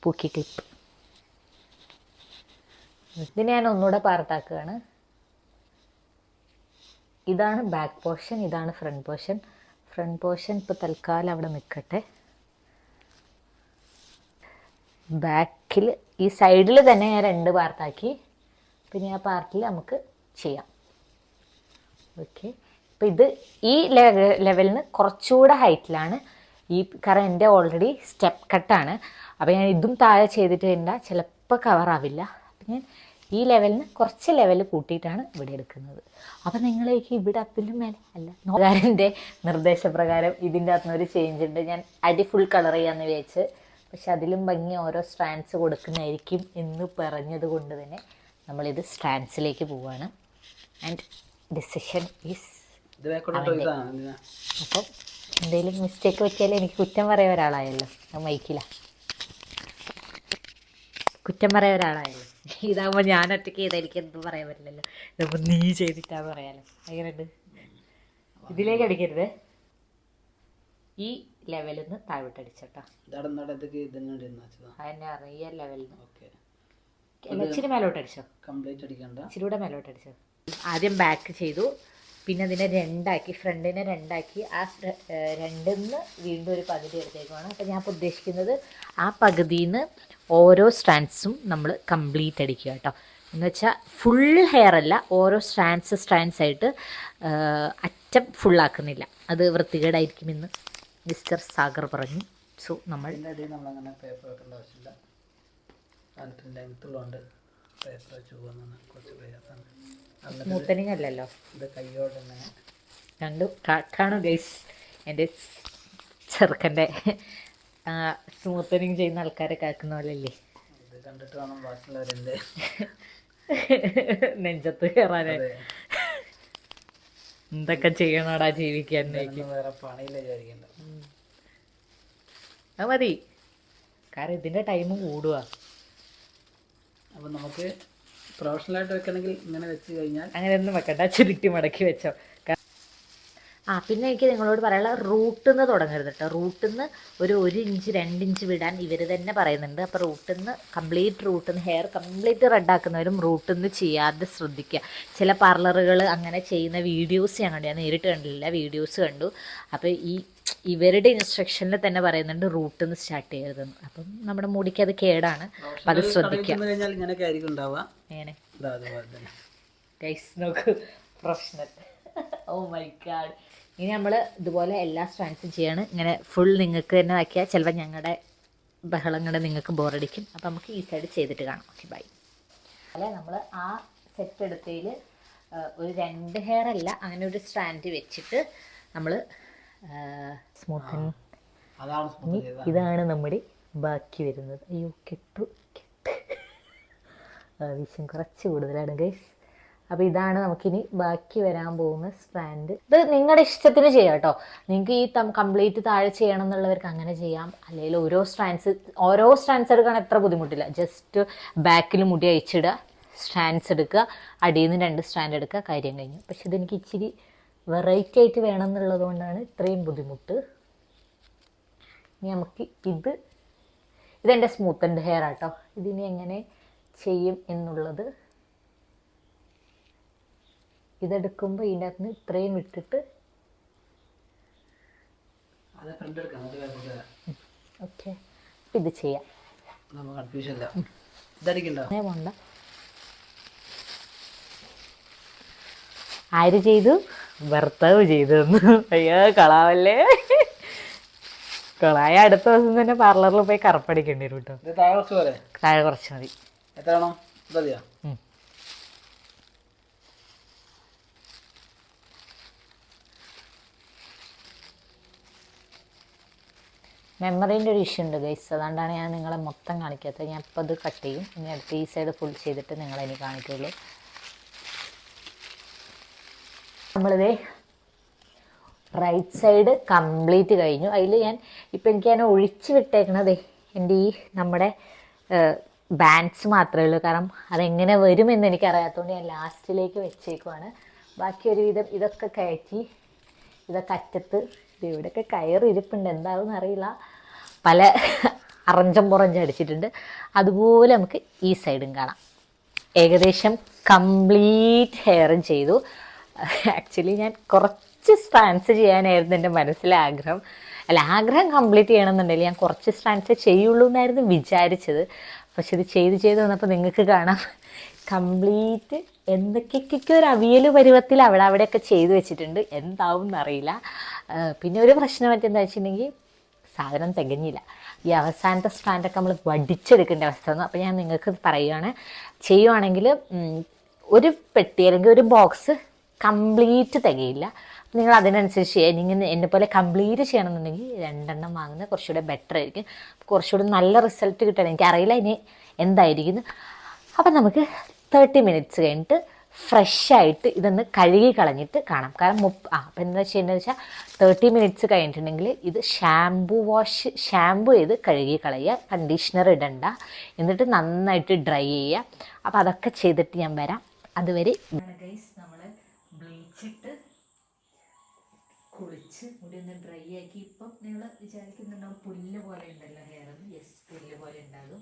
[SPEAKER 1] പൂക്കി ക്ലിപ്പ് ഇതിനെ ഞാൻ ഒന്നുകൂടെ പാർട്ടാക്കുകയാണ് ഇതാണ് ബാക്ക് പോർഷൻ ഇതാണ് ഫ്രണ്ട് പോർഷൻ ഫ്രണ്ട് പോർഷൻ ഇപ്പോൾ തൽക്കാലം അവിടെ നിൽക്കട്ടെ ബാക്കിൽ ഈ സൈഡിൽ തന്നെ ഞാൻ രണ്ട് പാർട്ടാക്കി പിന്നെ ആ പാർട്ടിൽ നമുക്ക് ചെയ്യാം. ഓക്കെ അപ്പോൾ ഇത് ഈ ലെവലിന് കുറച്ചുകൂടെ ഹൈറ്റിലാണ് ഈ കാരണം എന്റെ ഓൾറെഡി സ്റ്റെപ്പ് കട്ടാണ് അപ്പോൾ ഞാൻ ഇതും താഴെ ചെയ്തിട്ട് എന്റെ ചിലപ്പോൾ കവറാവില്ല അപ്പം ഞാൻ ഈ ലെവലിന് കുറച്ച് ലെവൽ കൂട്ടിയിട്ടാണ് ഇവിടെ എടുക്കുന്നത്. അപ്പം നിങ്ങളേക്ക് ഇവിടെ അപ്പിലും മേലെ അല്ല നോക്കാരന്റെ നിർദ്ദേശപ്രകാരം ഇതിന്റെ അകത്തുനിന്ന് ഒരു ചേഞ്ച് ഉണ്ട്. ഞാൻ അടി ഫുൾ കളർ ചെയ്യാമെന്ന് വിചാരിച്ച് പക്ഷെ അതിലും ഭംഗി ഓരോ സ്ട്രാൻഡ്സ് കൊടുക്കുന്നതായിരിക്കും എന്ന് പറഞ്ഞത് കൊണ്ട് തന്നെ നമ്മളിത് സ്ട്രാൻഡ്സിലേക്ക് പോവാണ്. ആൻഡ് ഡിസിഷൻ ഈസ് അപ്പം എന്തെങ്കിലും മിസ്റ്റേക്ക് പറ്റിയാൽ എനിക്ക് കുറ്റം പറയാൻ ഒരാളായല്ലോ. മൈക്കിലാണ് കുറ്റം പറയാൻ ഒരാളായാലും ഇതാകുമ്പോൾ ഞാൻ ഒറ്റയ്ക്ക് ചെയ്താൽ എനിക്ക് എന്തും പറയാൻ പറ്റില്ലല്ലോ. ഇതാകുമ്പോൾ നീ ചെയ്തിട്ടാന്ന് പറയാലോ. എങ്ങനെയുണ്ട്? ഇതിലേക്ക് അടിക്കരുത്. ഈ ലെവലിൽ നിന്ന് താഴോട്ടടിച്ചോട്ടോ
[SPEAKER 2] ഇതാണ് അതന്നെ ഇതൊക്കെ
[SPEAKER 1] ഈ ലെവലിൽ നിന്ന് ഇച്ചിരി മേലോട്ട് അടിച്ചോ.
[SPEAKER 2] കംപ്ലീറ്റ് അടിക്കണ്ട.
[SPEAKER 1] ഇച്ചിരി കൂടെ മേലോട്ട് അടിച്ചോ. ആദ്യം ബാക്ക് ചെയ്തു. പിന്നെ അതിനെ രണ്ടാക്കി ഫ്രണ്ടിനെ രണ്ടാക്കി. ആ രണ്ടിൽ നിന്ന് വീണ്ടും ഒരു പകുതി എടുത്തേക്കുവാണ്. അപ്പോൾ ഞാൻ ഉദ്ദേശിക്കുന്നത് ആ പകുതിയിൽ നിന്ന് ഓരോ സ്ട്രാൻഡ്സും നമ്മൾ കംപ്ലീറ്റ് അടിക്കുക കേട്ടോ. എന്ന് വെച്ചാൽ ഫുൾ ഹെയർ അല്ല ഓരോ സ്ട്രാൻഡ്സ് സ്ട്രാൻഡ്സ് ആയിട്ട് അറ്റം ഫുള്ളാക്കുന്നില്ല അത് വൃത്തികേടായിരിക്കുമെന്ന് മിസ്റ്റർ സാഗർ പറഞ്ഞു. സോ നമ്മൾ
[SPEAKER 2] പേപ്പർ ആവശ്യമില്ല. പേപ്പർ വെച്ച് കുറച്ച് പ്രയാസമാണ്
[SPEAKER 1] സ്മൂത്തനിങ് അല്ലല്ലോ
[SPEAKER 2] ഇത് കൈയോടെ തന്നെ
[SPEAKER 1] കണ്ടു കാണൂ ഗൈസ് എന്റെ ചെറുക്കന്റെ സ്മൂത്തനിങ് ചെയ്യുന്ന ആൾക്കാരെ കാക്കുന്ന പോലെ അല്ലേ
[SPEAKER 2] ഇത് കണ്ടിട്ട് വേണം ബാക്കിയുള്ളവരെന്ത്? [LAUGHS]
[SPEAKER 1] നെഞ്ചത്ത് കയറാനെ എന്തൊക്കെ ചെയ്യണോടാ ജീവിക്കാൻ
[SPEAKER 2] വേറെ പണിയില്ല വിചാരിക്കണ്ട.
[SPEAKER 1] അത് മതി. കാരണം ഇതിന്റെ ടൈം കൂടുക
[SPEAKER 2] അപ്പം നമുക്ക് പ്രൊഫഷണലായിട്ട് വെക്കണമെങ്കിൽ ഇങ്ങനെ വെച്ച് കഴിഞ്ഞാൽ
[SPEAKER 1] അങ്ങനെ ഒന്നും വെക്കണ്ട. ചുരുട്ടി മടക്കി വെച്ചോ. ആ പിന്നെ എനിക്ക് നിങ്ങളോട് പറയാനുള്ള റൂട്ടിൽ നിന്ന് തുടങ്ങരുത് കേട്ടോ റൂട്ടിൽ നിന്ന് ഒരു ഒരു ഇഞ്ച് രണ്ട് ഇഞ്ച് വിടാൻ ഇവർ തന്നെ പറയുന്നുണ്ട്. അപ്പോൾ റൂട്ടിൽ നിന്ന് കംപ്ലീറ്റ് റൂട്ടിൽ നിന്ന് ഹെയർ കംപ്ലീറ്റ് റെഡാക്കുന്നവരും റൂട്ടിൽ നിന്ന് ചെയ്യാതെ ശ്രദ്ധിക്കുക ചില പാർലറുകൾ അങ്ങനെ ചെയ്യുന്ന വീഡിയോസ് ഞാൻ കണ്ടു. ഞാൻ നേരിട്ട് കണ്ടില്ല വീഡിയോസ് കണ്ടു. അപ്പോൾ ഈ ഇവരുടെ ഇൻസ്ട്രക്ഷനിൽ തന്നെ പറയുന്നുണ്ട് റൂട്ടിൽ നിന്ന് സ്റ്റാർട്ട് ചെയ്യരുത് അപ്പം നമ്മുടെ മുടിക്ക് അത് കേടാണ്. അപ്പം അത് ശ്രദ്ധിക്കുക ഗൈസ് നോക്ക്. ഓ മൈ ഗാഡ് ഇനി നമ്മൾ ഇതുപോലെ എല്ലാ സ്ട്രാൻസും ചെയ്യാണ്. ഇങ്ങനെ ഫുൾ നിങ്ങൾക്ക് തന്നെ ആക്കിയാൽ ചിലപ്പോൾ ഞങ്ങളുടെ ബഹളം കണ്ട് നിങ്ങൾക്ക് ബോറടിക്കും അപ്പോൾ നമുക്ക് ഈ സൈഡ് ചെയ്തിട്ട് കാണാം. ഓക്കെ ബൈ അല്ല നമ്മൾ ആ സെറ്റ് എടുത്തതിൽ ഒരു രണ്ട് ഹെയർ അല്ല അങ്ങനെ ഒരു സ്റ്റാൻഡ് വെച്ചിട്ട് നമ്മൾ സ്മൂത്തൻ
[SPEAKER 2] സ്മൂത്ത്
[SPEAKER 1] ഇതാണ് നമ്മുടെ ബാക്കി വരുന്നത്. അയ്യോ കെട്ടു കെട്ട്. [LAUGHS] ആവശ്യം കുറച്ച് കൂടുതലാണ് ഗൈസ് അപ്പോൾ ഇതാണ് നമുക്കിനി ബാക്കി വരാൻ പോകുന്ന സ്ട്രാൻഡ് ഇത് നിങ്ങളുടെ ഇഷ്ടത്തിന് ചെയ്യാം കേട്ടോ. നിങ്ങൾക്ക് ഈ കംപ്ലീറ്റ് താഴെ ചെയ്യണം എന്നുള്ളവർക്ക് അങ്ങനെ ചെയ്യാം. അല്ലെങ്കിൽ ഓരോ സ്റ്റാൻഡ്സ് ഓരോ സ്റ്റാൻഡ്സ് എടുക്കാൻ എത്ര ബുദ്ധിമുട്ടില്ല. ജസ്റ്റ് ബാക്കിൽ മുടി അയച്ചിടുക സ്റ്റാൻഡ്സ് എടുക്കുക അടിയിൽ നിന്ന് രണ്ട് സ്റ്റാൻഡ് എടുക്കുക കാര്യം കഴിഞ്ഞു. പക്ഷെ ഇതെനിക്ക് ഇച്ചിരി വെറൈറ്റി ആയിട്ട് വേണം എന്നുള്ളത് കൊണ്ടാണ് ഇത്രയും ബുദ്ധിമുട്ട്. ഇനി നമുക്ക് ഇത് ഇതെന്റെ സ്മൂത്തൻഡ് ഹെയർ ആട്ടോ. ഇതിനി എങ്ങനെ ചെയ്യും എന്നുള്ളത് ഇതെടുക്കുമ്പോൾ ഇതിന്റെ അകത്ത് നിന്ന് ഇത്രയും വിട്ടിട്ട്
[SPEAKER 2] വേറെ
[SPEAKER 1] ഓക്കെ. ഇത് ചെയ്യാം. പോണ്ട ആര് ചെയ്തു? ഭർത്താവ് ചെയ്തു അയ്യോ കളാവല്ലേ? കളായ അടുത്ത ദിവസം തന്നെ പാർലറിൽ പോയി കറുപ്പടിക്കേണ്ടി വരും കേട്ടോ.
[SPEAKER 2] താഴെ കുറച്ച്
[SPEAKER 1] താഴെ കുറച്ച് മതി.
[SPEAKER 2] എത്ര വേണം ഇത് മതിയോ
[SPEAKER 1] ഉം. മെമ്മറീന്റെ ഒരു ഇഷ്യൂ ഉണ്ട് ഗൈസ് അതുകൊണ്ടാണ് ഞാൻ നിങ്ങളെ മൊത്തം കാണിക്കാത്തത്. ഞാൻ ഇപ്പോൾ ഇത് കട്ട് ചെയ്യും. ഇനി അടുത്ത ഈ സൈഡ് ഫുൾ ചെയ്തിട്ട് നിങ്ങളെ ഇനി കാണിക്കുള്ളൂ. നമ്മളിത് റൈറ്റ് സൈഡ് കംപ്ലീറ്റ് കഴിഞ്ഞു. അതിൽ ഞാൻ ഇപ്പം എനിക്ക് ഞാൻ ഒഴിച്ച് വിട്ടേക്കണതേ എന്റെ ഈ നമ്മുടെ ബാൻഡ്സ് മാത്രമേ ഉള്ളൂ. കാരണം അതെങ്ങനെ വരുമെന്ന് എനിക്കറിയാത്തതുകൊണ്ട് ഞാൻ ലാസ്റ്റിലേക്ക് വെച്ചേക്കുവാണ്. ബാക്കി ഒരുവിധം ഇതൊക്കെ കയറ്റി ഇതൊക്കെ അറ്റത്ത് ഇവിടെയൊക്കെ കയറിയിരിപ്പുണ്ട്. എന്താവും അറിയില്ല. പല അറഞ്ചം പുറഞ്ചം അടിച്ചിട്ടുണ്ട്. അതുപോലെ നമുക്ക് ഈ സൈഡും കാണാം. ഏകദേശം കംപ്ലീറ്റ് ഹെയറും ചെയ്തു. ആക്ച്വലി ഞാൻ കുറച്ച് സ്റ്റാൻസ് ചെയ്യാനായിരുന്നു എന്റെ മനസ്സിലെ ആഗ്രഹം. അല്ല ആഗ്രഹം കംപ്ലീറ്റ് ചെയ്യണമെന്നുണ്ടെങ്കിൽ ഞാൻ കുറച്ച് സ്റ്റാൻസ് ചെയ്യുള്ളൂ എന്നായിരുന്നു വിചാരിച്ചത്. പക്ഷെ ഇത് ചെയ്ത് ചെയ്ത് വന്നപ്പോൾ നിങ്ങൾക്ക് കാണാം. കംപ്ലീറ്റ് എന്തൊക്കെയൊക്കെ ഒരു അവിയൽ പരുവത്തിൽ അവിടെ അവിടെയൊക്കെ ചെയ്തു വെച്ചിട്ടുണ്ട്. എന്താവും എന്നറിയില്ല. പിന്നെ ഒരു പ്രശ്നം പറ്റുന്ന വെച്ചിട്ടുണ്ടെങ്കിൽ സാധനം തികഞ്ഞില്ല. ഈ അവസാനത്തെ സ്റ്റാൻഡൊക്കെ നമ്മൾ വടിച്ചെടുക്കേണ്ട അവസ്ഥ വന്നു. അപ്പോൾ ഞാൻ നിങ്ങൾക്ക് പറയുകയാണ് ചെയ്യുവാണെങ്കിൽ ഒരു പെട്ടി അല്ലെങ്കിൽ ഒരു ബോക്സ് കംപ്ലീറ്റ് തികയില്ല. നിങ്ങൾ അതിനനുസരിച്ച് നിങ്ങൾ എന്നെ പോലെ കംപ്ലീറ്റ് ചെയ്യണമെന്നുണ്ടെങ്കിൽ രണ്ടെണ്ണം വാങ്ങുന്നത് കുറച്ചുകൂടെ ബെറ്റർ ആയിരിക്കും. കുറച്ചുകൂടി നല്ല റിസൾട്ട് കിട്ടണം. എനിക്കറിയില്ല ഇനി എന്തായിരിക്കുന്നു. അപ്പം നമുക്ക് തേർട്ടി മിനിറ്റ്സ് കഴിഞ്ഞിട്ട് ഫ്രഷ് ആയിട്ട് ഇതൊന്ന് കഴുകി കളഞ്ഞിട്ട് കാണാം. കാരണം മുപ്പ ആ അപ്പം എന്താ വെച്ചാൽ വെച്ചാൽ തേർട്ടി മിനിറ്റ്സ് കഴിഞ്ഞിട്ടുണ്ടെങ്കിൽ ഇത് ഷാംപൂ വാഷ് ഷാംപൂ ചെയ്ത് കഴുകി കളയുക കണ്ടീഷണർ ഇടണ്ട. എന്നിട്ട് നന്നായിട്ട് ഡ്രൈ ചെയ്യുക. അപ്പോൾ അതൊക്കെ ചെയ്തിട്ട് ഞാൻ വരാം. അതുവരെ നമ്മൾ ബ്ലീച്ചിട്ട് കുളിച്ച് മുടി ഒന്ന് ഡ്രൈ ആക്കി. ഇപ്പം നിങ്ങൾ വിചാരിക്കുന്നുണ്ടാവും പുല്ല് പോലെ ഉണ്ടല്ലോ ഹെയർ യെസ് പുല്ല് പോലെ ഉണ്ടാകും.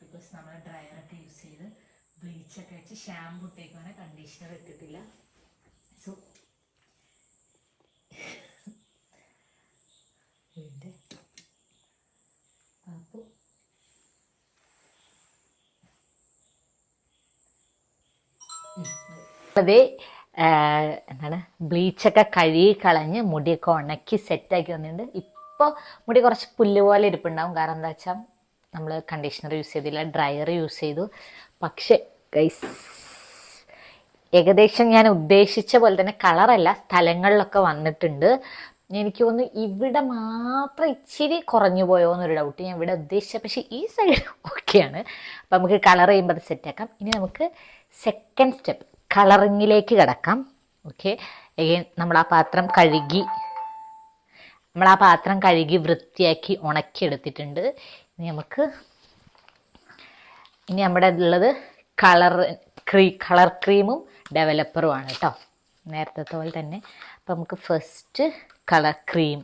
[SPEAKER 1] ബിക്കോസ് നമ്മൾ ഡ്രയറൊക്കെ യൂസ് ചെയ്ത് ബ്ലീച്ചൊക്കെ വെച്ച് ഷാമ്പു ഇട്ടേക്കാണ് കണ്ടീഷണർ ഇട്ടിട്ടില്ല. സോ അപ്പോൾ എന്താണ്? ബ്ലീച്ചൊക്കെ കഴുകി കളഞ്ഞ് മുടിയൊക്കെ ഉണക്കി സെറ്റാക്കി വന്നിട്ടുണ്ട്. ഇപ്പോൾ മുടി കുറച്ച് പുല്ല് പോലെ ഇരിപ്പുണ്ടാവും. കാരണം എന്താ വെച്ചാൽ നമ്മൾ കണ്ടീഷണർ യൂസ് ചെയ്തില്ല ഡ്രയർ യൂസ് ചെയ്തു. പക്ഷേ ഗൈസ് ഏകദേശം ഞാൻ ഉദ്ദേശിച്ച പോലെ തന്നെ കളറല്ല സ്ഥലങ്ങളിലൊക്കെ വന്നിട്ടുണ്ട്. എനിക്ക് തോന്നുന്നു ഇവിടെ മാത്രം ഇച്ചിരി കുറഞ്ഞു പോയോ എന്നൊരു ഡൗട്ട് ഞാൻ ഇവിടെ ഉദ്ദേശിച്ച പക്ഷേ ഈ സൈഡ് ഓക്കെയാണ് അപ്പം നമുക്ക് കളർ ചെയ്യുമ്പോൾ അത് സെറ്റാക്കാം ഇനി നമുക്ക് സെക്കൻഡ് സ്റ്റെപ്പ് കളറിങ്ങിലേക്ക് കിടക്കാം. ഓക്കെ നമ്മൾ ആ പാത്രം കഴുകി നമ്മൾ ആ പാത്രം കഴുകി വൃത്തിയാക്കി ഉണക്കിയെടുത്തിട്ടുണ്ട്. ഇനി നമുക്ക് ഇനി നമ്മുടെ ഉള്ളത് കളർ ക്രീ കളർ ക്രീമും ഡെവലപ്പറുമാണ് കേട്ടോ നേരത്തെ പോലെ തന്നെ. അപ്പം നമുക്ക് first colour cream.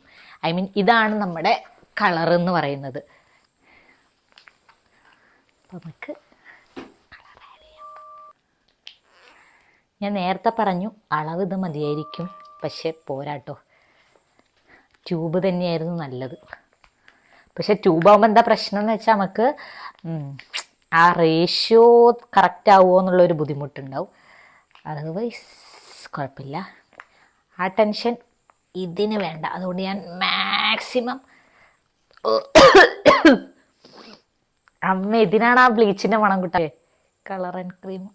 [SPEAKER 1] I mean ഇതാണ് നമ്മുടെ കളർ എന്ന് പറയുന്നത്. അപ്പം നമുക്ക് ഞാൻ നേരത്തെ പറഞ്ഞു അളവ് ഇത് മതിയായിരിക്കും. പക്ഷെ പോരാട്ടോ ട്യൂബ് തന്നെയായിരുന്നു നല്ലത്. പക്ഷെ ട്യൂബാകുമ്പോൾ എന്താ പ്രശ്നം എന്ന് വെച്ചാൽ നമുക്ക് ആ റേഷ്യോ കറക്റ്റ് ആവുമോ എന്നുള്ളൊരു ബുദ്ധിമുട്ടുണ്ടാവും. അതർവൈസ് കുഴപ്പമില്ല. ആ ടെൻഷൻ ഇതിന് വേണ്ട. അതുകൊണ്ട് ഞാൻ മാക്സിമം അമ്മ ഇതിനാണ് ആ ബ്ലീച്ചിന്റെ മണം കിട്ടേ. കളർ ആൻഡ് ക്രീം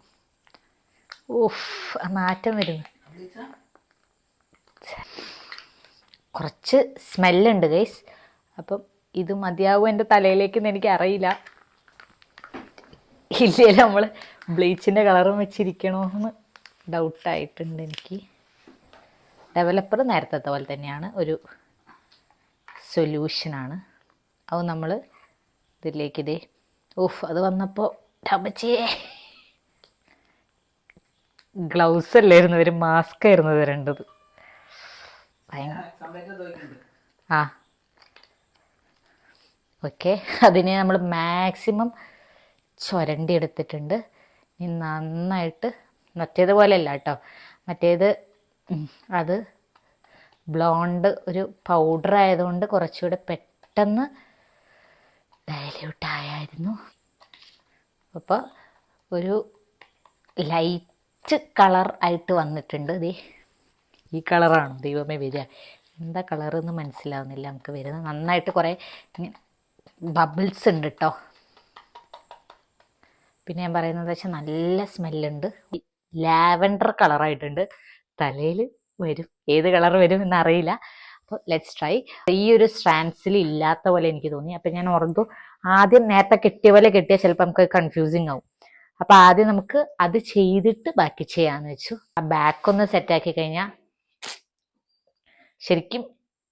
[SPEAKER 1] ഓഫ് നാറ്റം വരുന്നു. കുറച്ച് സ്മെല്ലുണ്ട് ഗൈസ് അപ്പം ഇത് മതിയാവും എന്റെ തലയിലേക്ക് എന്ന് അറിയില്ല ഇല്ലേ നമ്മൾ ബ്ലീച്ചിന്റെ കളറും വെച്ചിരിക്കണമെന്ന് ഡൗട്ടായിട്ടുണ്ട് എനിക്ക്. ഡെവലപ്പർ നേരത്തെ പോലെ തന്നെയാണ് ഒരു സൊല്യൂഷനാണ് അത് നമ്മൾ ഇതിലേക്ക് ഇതേ ഓഫ് അത് വന്നപ്പോൾ ഡബച്ചേ ഗ്ലൗസ് അല്ലായിരുന്നു ഒരു മാസ്ക് ആയിരുന്നു തരേണ്ടത് ആ. ഓക്കെ അതിനെ നമ്മൾ മാക്സിമം ചുരണ്ടി എടുത്തിട്ടുണ്ട് ഇനി നന്നായിട്ട് മറ്റേത് പോലെയല്ല കേട്ടോ. മറ്റേത് അത് ബ്ലോണ്ട് ഒരു പൗഡർ ആയതുകൊണ്ട് കുറച്ചുകൂടെ പെട്ടെന്ന് ഡയല്യൂട്ട് ആയായിരുന്നു. അപ്പോൾ ഒരു ലൈറ്റ് കളർ ആയിട്ട് വന്നിട്ടുണ്ട് ദേ. ഈ കളറാണ് ദൈവമേ വരിക. എന്താ കളർ എന്ന് മനസ്സിലാവുന്നില്ല. നമുക്ക് വരുന്നത് നന്നായിട്ട് കുറേ ബബിൾസ് ഉണ്ട് കേട്ടോ. പിന്നെ ഞാൻ പറയുന്നത് വെച്ചാൽ നല്ല സ്മെല്ലുണ്ട്. ലാവൻഡർ കളറായിട്ടുണ്ട്. തലയിൽ വരും. ഏത് കളർ വരും എന്നറിയില്ല. അപ്പോൾ ലെറ്റ്സ് ട്രൈ ഈ ഒരു സ്ട്രാൻസിൽ ഇല്ലാത്ത പോലെ എനിക്ക് തോന്നി. അപ്പം ഞാൻ ഓർത്തു ആദ്യം നേരത്തെ കിട്ടിയ പോലെ കിട്ടിയാൽ ചിലപ്പോൾ നമുക്ക് കൺഫ്യൂസിങ് ആവും. അപ്പം ആദ്യം നമുക്ക് അത് ചെയ്തിട്ട് ബാക്കി ചെയ്യാമെന്ന് വെച്ചു. ആ ബാക്ക് ഒന്ന് സെറ്റ് ആക്കി കഴിഞ്ഞാൽ ശരിക്കും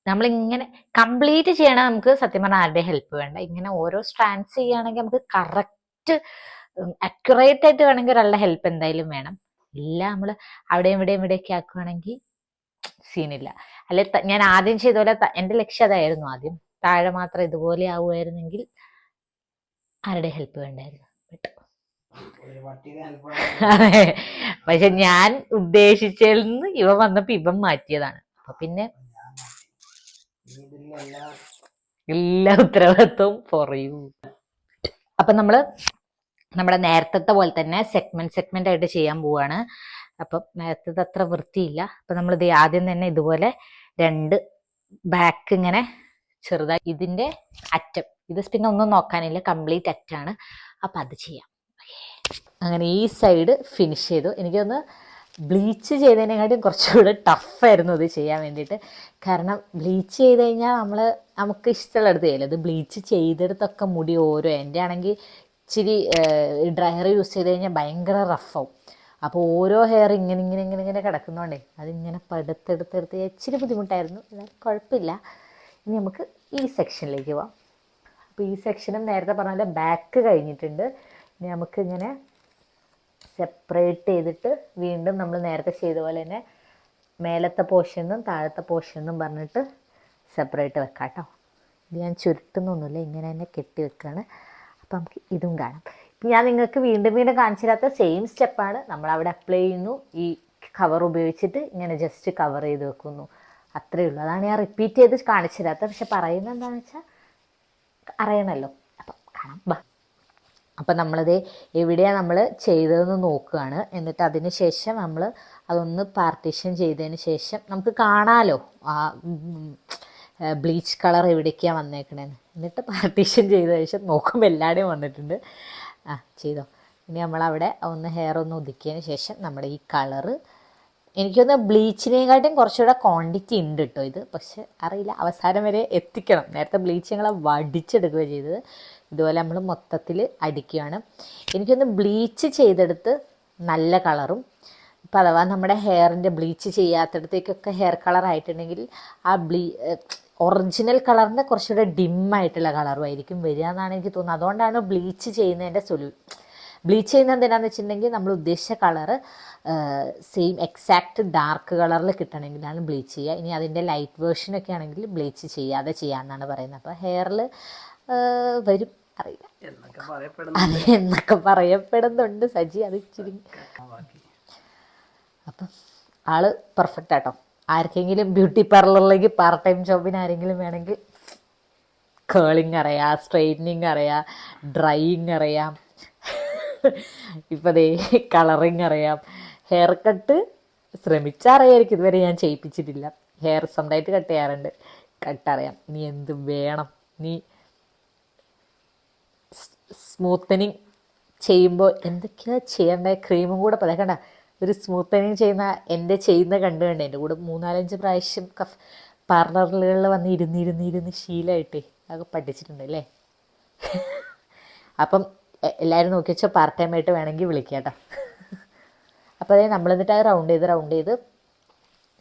[SPEAKER 1] നമ്മളിങ്ങനെ കംപ്ലീറ്റ് ചെയ്യണമെങ്കിൽ നമുക്ക് സത്യം പറഞ്ഞാൽ ആരുടെ ഹെൽപ്പ് വേണ്ട. ഇങ്ങനെ ഓരോ സ്ട്രാൻസ് ചെയ്യുകയാണെങ്കിൽ നമുക്ക് കറക്റ്റ് അക്യുറേറ്റ് ആയിട്ട് വേണമെങ്കിൽ ഒരാളുടെ ഹെൽപ്പ് എന്തായാലും വേണം. ഇല്ല നമ്മൾ അവിടെയും ഇവിടെയും ഇവിടെയൊക്കെ ആക്കുകയാണെങ്കിൽ സീനില്ല അല്ലെ ഞാൻ ആദ്യം ചെയ്ത പോലെ എന്റെ ലക്ഷ്യം അതായിരുന്നു. ആദ്യം താഴെ മാത്രം ഇതുപോലെ ആവുമായിരുന്നെങ്കിൽ ആരുടെ ഹെൽപ്പ് വേണ്ടായിരുന്നു. അതെ. പക്ഷെ ഞാൻ ഉദ്ദേശിച്ചതിൽ നിന്ന് ഇവ വന്നപ്പോ ഇവൻ മാറ്റിയതാണ്. അപ്പൊ പിന്നെ
[SPEAKER 2] എല്ലാ
[SPEAKER 1] ഉത്തരവാദിത്വവും പറയൂ അപ്പൊ നമ്മൾ നമ്മുടെ നേരത്തെ പോലെ തന്നെ സെഗ്മെന്റ് സെഗ്മെന്റ് ആയിട്ട് ചെയ്യാൻ പോവാണ്. അപ്പം നേരത്തെ അത്ര വൃത്തിയില്ല. അപ്പൊ നമ്മൾ ഇത് ആദ്യം തന്നെ ഇതുപോലെ രണ്ട് ബാക്ക് ഇങ്ങനെ ചെറുതായി ഇതിന്റെ അറ്റം. ഇത് പിന്നെ ഒന്നും നോക്കാനില്ല. കംപ്ലീറ്റ് അറ്റാണ് അപ്പൊ അത് ചെയ്യാം. അങ്ങനെ ഈ സൈഡ് ഫിനിഷ് ചെയ്തു. എനിക്കൊന്ന് ബ്ലീച്ച് ചെയ്തതിനെക്കാട്ടും കുറച്ചുകൂടെ ടഫായിരുന്നു ഇത് ചെയ്യാൻ വേണ്ടിയിട്ട്. കാരണം ബ്ലീച്ച് ചെയ്ത് കഴിഞ്ഞാൽ നമ്മൾ നമുക്ക് ഇഷ്ടമുള്ളടത്ത് ചെയ്യില്ല. ഇത് ബ്ലീച്ച് ചെയ്തെടുത്തൊക്കെ മുടി ഓരോ. എന്റെ ആണെങ്കിൽ ഇച്ചിരി ഡ്രയർ യൂസ് ചെയ്ത് കഴിഞ്ഞാൽ ഭയങ്കര റഫാവും. അപ്പോൾ ഓരോ ഹെയർ ഇങ്ങനെ ഇങ്ങനെ ഇങ്ങനെ ഇങ്ങനെ കിടക്കുന്നതുകൊണ്ടേ അതിങ്ങനെ പടുത്തെടുത്തെടുത്ത് ഇച്ചിരി ബുദ്ധിമുട്ടായിരുന്നു. എന്നാലും കുഴപ്പമില്ല. ഇനി നമുക്ക് ഈ സെക്ഷനിലേക്ക് പോവാം. അപ്പോൾ ഈ സെക്ഷനും നേരത്തെ പറഞ്ഞ പോലെ ബാക്ക് കഴിഞ്ഞിട്ടുണ്ട്. ഇനി നമുക്കിങ്ങനെ സെപ്പറേറ്റ് ചെയ്തിട്ട് വീണ്ടും നമ്മൾ നേരത്തെ ചെയ്ത പോലെ തന്നെ മേലത്തെ പോർഷനും താഴത്തെ പോർഷനും പറഞ്ഞിട്ട് സെപ്പറേറ്റ് വെക്കാം കേട്ടോ ഇത് ഞാൻ ചുരുട്ടുന്നൊന്നുമില്ല ഇങ്ങനെ തന്നെ കെട്ടി വെക്കുകയാണ് അപ്പം നമുക്ക് ഇതും കാണാം. ഞാൻ നിങ്ങൾക്ക് വീണ്ടും വീണ്ടും കാണിച്ചു തരാത്ത സെയിം സ്റ്റെപ്പാണ് നമ്മൾ അവിടെ അപ്ലൈ ചെയ്യുന്നു. ഈ കവർ ഉപയോഗിച്ചിട്ട് ഇങ്ങനെ ജസ്റ്റ് കവർ ചെയ്ത് വെക്കുന്നു. അത്രയേ ഉള്ളൂ. അതാണ് ഞാൻ റിപ്പീറ്റ് ചെയ്ത് കാണിച്ചു തരാത്തത് പക്ഷെ പറയുന്നത് എന്താണെന്ന് വെച്ചാൽ അറിയണമല്ലോ അപ്പം കാണാം. ബാ. അപ്പം നമ്മളത് എവിടെയാണ് നമ്മൾ ചെയ്തതെന്ന് നോക്കുകയാണ്. എന്നിട്ട് അതിന് ശേഷം നമ്മൾ അതൊന്ന് പാർട്ടീഷൻ ചെയ്തതിന് ശേഷം നമുക്ക് കാണാമല്ലോ ആ ബ്ലീച്ച് കളർ എവിടേക്കാണ് വന്നേക്കണേന്ന് എന്നിട്ട് പാർട്ടീഷൻ ചെയ്ത ശേഷം നോക്കുമ്പോൾ എല്ലാവരുടെയും വന്നിട്ടുണ്ട്. ആ ചെയ്തോ. ഇനി നമ്മളവിടെ ഒന്ന് ഹെയർ ഒന്ന് ഒതുക്കിയതിന് ശേഷം നമ്മുടെ ഈ കളറ് എനിക്കൊന്ന് ബ്ലീച്ചിനെക്കാട്ടും കുറച്ചുകൂടെ ക്വാണ്ടിറ്റി ഉണ്ട് കേട്ടോ ഇത്. പക്ഷെ അറിയില്ല. അവസാനം വരെ എത്തിക്കണം. നേരത്തെ ബ്ലീച്ച് ഞങ്ങളെ വടിച്ചെടുക്കുക ചെയ്തത്. ഇതുപോലെ നമ്മൾ മൊത്തത്തിൽ അടിക്കുകയാണ്. എനിക്കൊന്ന് ബ്ലീച്ച് ചെയ്തെടുത്ത് നല്ല കളറും ഇപ്പം അഥവാ നമ്മുടെ ഹെയറിന്റെ ബ്ലീച്ച് ചെയ്യാത്തടത്തേക്കൊക്കെ ഹെയർ കളർ ആയിട്ടുണ്ടെങ്കിൽ ആ ബ്ലീ ഒറിജിനൽ കളറിന്റെ കുറച്ചുകൂടെ ഡിമ്മായിട്ടുള്ള കളറും ആയിരിക്കും വരിക എന്നാണ് എനിക്ക് തോന്നുന്നത്. അതുകൊണ്ടാണ് ബ്ലീച്ച് ചെയ്യുന്നതിന്റെ സൊല്യൂ ബ്ലീച്ച് ചെയ്യുന്നത് എന്തിനാന്ന് വെച്ചിട്ടുണ്ടെങ്കിൽ നമ്മൾ ഉദ്ദേശിച്ച കളറ് സെയിം എക്സാക്റ്റ് ഡാർക്ക് കളറിൽ കിട്ടണമെങ്കിലാണ് ബ്ലീച്ച് ചെയ്യുക. ഇനി അതിന്റെ ലൈറ്റ് വേർഷനൊക്കെ ആണെങ്കിൽ ബ്ലീച്ച് ചെയ്യാതെ ചെയ്യാമെന്നാണ് പറയുന്നത്. അപ്പോൾ ഹെയറിൽ വരും. അറിയില്ല.
[SPEAKER 2] എന്നൊക്കെ പറയപ്പെടുന്നു
[SPEAKER 1] എന്നൊക്കെ പറയപ്പെടുന്നുണ്ട് സജി അത് ഇച്ചിരി അപ്പം ആൾ പെർഫെക്റ്റ് ആട്ടോ. ആർക്കെങ്കിലും ബ്യൂട്ടി പാർലറിലേക്ക് പാർട്ട് ടൈം ജോബിന് ആരെങ്കിലും വേണമെങ്കിൽ കേളിങ് അറിയാം സ്ട്രെയിറ്റനിങ് അറിയാം ഡ്രൈയിങ് അറിയാം. ഇപ്പം ദേ കളറിങ് അറിയാം. ഹെയർ കട്ട് ശ്രമിച്ചറിയായിരിക്കും ഇതുവരെ ഞാൻ ചെയ്യിപ്പിച്ചിട്ടില്ല. ഹെയർ സ്വന്തമായിട്ട് കട്ട് ചെയ്യാറുണ്ട്. കട്ട് അറിയാം. നീ എന്ത് വേണം. നീ സ്മൂത്തനിങ് ചെയ്യുമ്പോൾ എന്തൊക്കെയാ ചെയ്യേണ്ടത് ക്രീമും കൂടെ പല കണ്ട ഒരു സ്മൂത്തനിങ് ചെയ്യുന്ന എന്റെ ചെയ്യുന്ന കണ്ടു കണ്ട് എന്റെ കൂടെ മൂന്നാലഞ്ച് പ്രാവശ്യം കഫ് പാർലറുകളിൽ വന്ന് ഇരുന്നിരുന്നിരുന്ന് ഇരുന്ന് ഇരുന്ന് ശീലമായിട്ടേ അതൊക്കെ പഠിച്ചിട്ടുണ്ട് അല്ലേ? അപ്പം എല്ലാവരും നോക്കി വെച്ചാൽ പാർട്ട് ടൈം ആയിട്ട് വേണമെങ്കിൽ വിളിക്കാം കേട്ടോ. അപ്പോൾ അതായത് നമ്മൾ എന്നിട്ട് അത് റൗണ്ട് ചെയ്ത് റൗണ്ട് ചെയ്ത്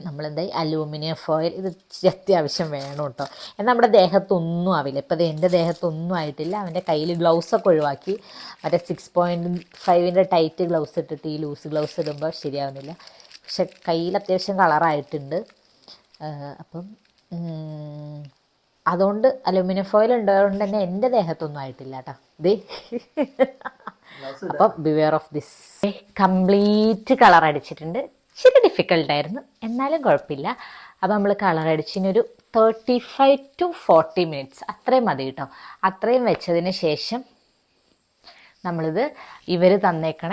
[SPEAKER 1] നമ്മളെന്തായി അലൂമിനിയം ഫോയിൽ ഇത് അത്യാവശ്യം വേണം കേട്ടോ. എന്നാൽ നമ്മുടെ ദേഹത്തൊന്നും ആവില്ല. ഇപ്പോൾ എന്റെ ദേഹത്തൊന്നും ആയിട്ടില്ല. അവന്റെ കയ്യിൽ ഗ്ലൗസൊക്കെ ഒഴിവാക്കി. മറ്റേ സിക്സ് പോയിന്റ് ഫൈവിന്റെ ടൈറ്റ് ഗ്ലൗസ് ഇട്ടിട്ട് ഈ ലൂസ് ഗ്ലൗസ് ഇടുമ്പോൾ ശരിയാവുന്നില്ല. പക്ഷെ കയ്യിൽ അത്യാവശ്യം കളറായിട്ടുണ്ട് അപ്പം അതുകൊണ്ട് അലൂമിനിയം ഫോയിൽ ഉണ്ടായതുകൊണ്ട് തന്നെ എന്റെ ദേഹത്തൊന്നും ആയിട്ടില്ല കേട്ടോ. ദേ.
[SPEAKER 2] ഗ്ലൗസ്
[SPEAKER 1] അപ്പം beware of this complete colour അടിച്ചിട്ടുണ്ട്. ഇച്ചിരി ഡിഫിക്കൽട്ടായിരുന്നു എന്നാലും കുഴപ്പമില്ല. അപ്പോൾ നമ്മൾ colour അടിച്ചിനൊരു thirty five to forty minutes അത്രയും മതി കേട്ടോ അത്രയും വെച്ചതിന് ശേഷം നമ്മളിത് ഇവർ തന്നേക്കണ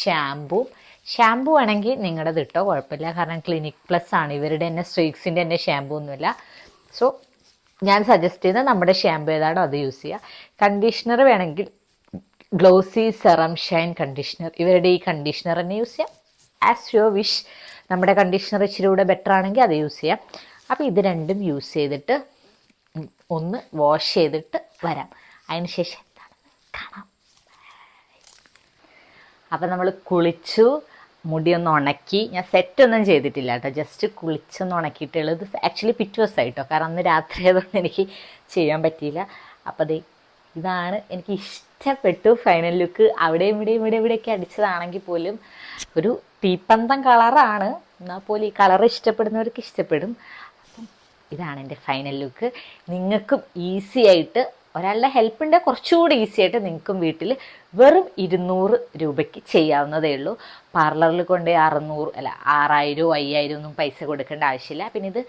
[SPEAKER 1] ഷാമ്പൂ ഷാമ്പൂ ആണെങ്കിൽ നിങ്ങളുടെ ഇട്ടോ കുഴപ്പമില്ല. കാരണം ക്ലിനിക് പ്ലസ് ആണ്. ഇവരുടെ തന്നെ സ്ട്രീക്സിന്റെ തന്നെ ഷാമ്പൂ ഒന്നുമില്ല. സോ ഞാൻ സജസ്റ്റ് ചെയ്യുന്നത് നമ്മുടെ ഷാമ്പൂ ഏതാണോ അത് യൂസ് ചെയ്യുക കണ്ടീഷണർ വേണമെങ്കിൽ ഗ്ലോസി സെറം ഷൈൻ കണ്ടീഷണർ ഇവരുടെ ഈ കണ്ടീഷണർ തന്നെ യൂസ് ചെയ്യാം. ആസ് യുവർ വിഷ് നമ്മുടെ കണ്ടീഷണർ ഇച്ചിരി കൂടെ ബെറ്റർ ആണെങ്കിൽ അത് യൂസ് ചെയ്യാം. അപ്പോൾ ഇത് രണ്ടും യൂസ് ചെയ്തിട്ട് ഒന്ന് വാഷ് ചെയ്തിട്ട് വരാം. അതിന് ശേഷം എന്താണെന്ന് കാണാം. അപ്പം നമ്മൾ കുളിച്ചു മുടിയൊന്ന് ഉണക്കി. ഞാൻ സെറ്റൊന്നും ചെയ്തിട്ടില്ല കേട്ടോ. ജസ്റ്റ് കുളിച്ചൊന്ന് ഉണക്കിയിട്ടുള്ളത് ആക്ച്വലി പിറ്റേ കേട്ടോ കാരണം അന്ന് രാത്രി ആയതുകൊണ്ട് എനിക്ക് ചെയ്യാൻ പറ്റിയില്ല. അപ്പോൾ ദേ ഇതാണ് എനിക്ക് ഇഷ്ടപ്പെട്ടു ഫൈനൽ ലുക്ക് അവിടെ ഇവിടെ ഇവിടെ ഇവിടെയൊക്കെ അടിച്ചതാണെങ്കിൽ പോലും ഒരു തീപ്പന്തം കളറാണ് എന്നാൽ പോലും ഈ കളർ ഇഷ്ടപ്പെടുന്നവർക്ക് ഇഷ്ടപ്പെടും. അപ്പം ഇതാണ് എന്റെ ഫൈനൽ ലുക്ക് നിങ്ങൾക്കും ഈസി ആയിട്ട് ഒരാളുടെ ഹെൽപ്പിന്റെ കുറച്ചുകൂടി ഈസി ആയിട്ട് നിങ്ങൾക്കും വീട്ടിൽ വെറും ഇരുന്നൂറ് രൂപയ്ക്ക് ചെയ്യാവുന്നതേ ഉള്ളൂ. പാർലറിൽ കൊണ്ട് അറുന്നൂറ് അല്ല ആറായിരവും അയ്യായിരം ഒന്നും പൈസ കൊടുക്കേണ്ട ആവശ്യമില്ല. പിന്നെ ഇത്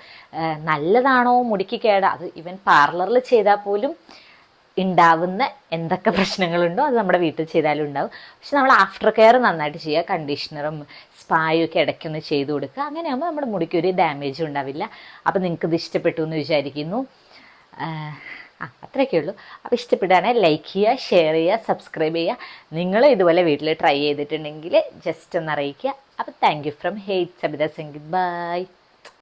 [SPEAKER 1] നല്ലതാണോ മുടിക്ക് കേടാ? അത് ഇവൻ പാർലറിൽ ചെയ്താൽ പോലും ഉണ്ടാവുന്ന എന്തൊക്കെ പ്രശ്നങ്ങളുണ്ടോ അത് നമ്മുടെ വീട്ടിൽ ചെയ്താലും ഉണ്ടാവും. പക്ഷെ നമ്മൾ ആഫ്റ്റർ കെയർ നന്നായിട്ട് ചെയ്യുക കണ്ടീഷണറും സ്പായും ഒക്കെ ഇടയ്ക്കൊന്ന് ചെയ്ത് കൊടുക്കുക. അങ്ങനെയാകുമ്പോൾ നമ്മുടെ മുടിക്ക് ഒരു ഡാമേജും ഉണ്ടാവില്ല. അപ്പോൾ നിങ്ങൾക്ക് ഇത് ഇഷ്ടപ്പെട്ടു എന്ന് വിചാരിക്കുന്നു. ആ അത്രയൊക്കെ ഉള്ളൂ. അപ്പോൾ ഇഷ്ടപ്പെടുകയാണെങ്കിൽ ലൈക്ക് ചെയ്യുക ഷെയർ ചെയ്യുക സബ്സ്ക്രൈബ് ചെയ്യുക. നിങ്ങൾ ഇതുപോലെ വീട്ടിൽ ട്രൈ ചെയ്തിട്ടുണ്ടെങ്കിൽ ജസ്റ്റ് ഒന്ന് അറിയിക്കുക. അപ്പോൾ thank you from height Sabitha Sangeeth bye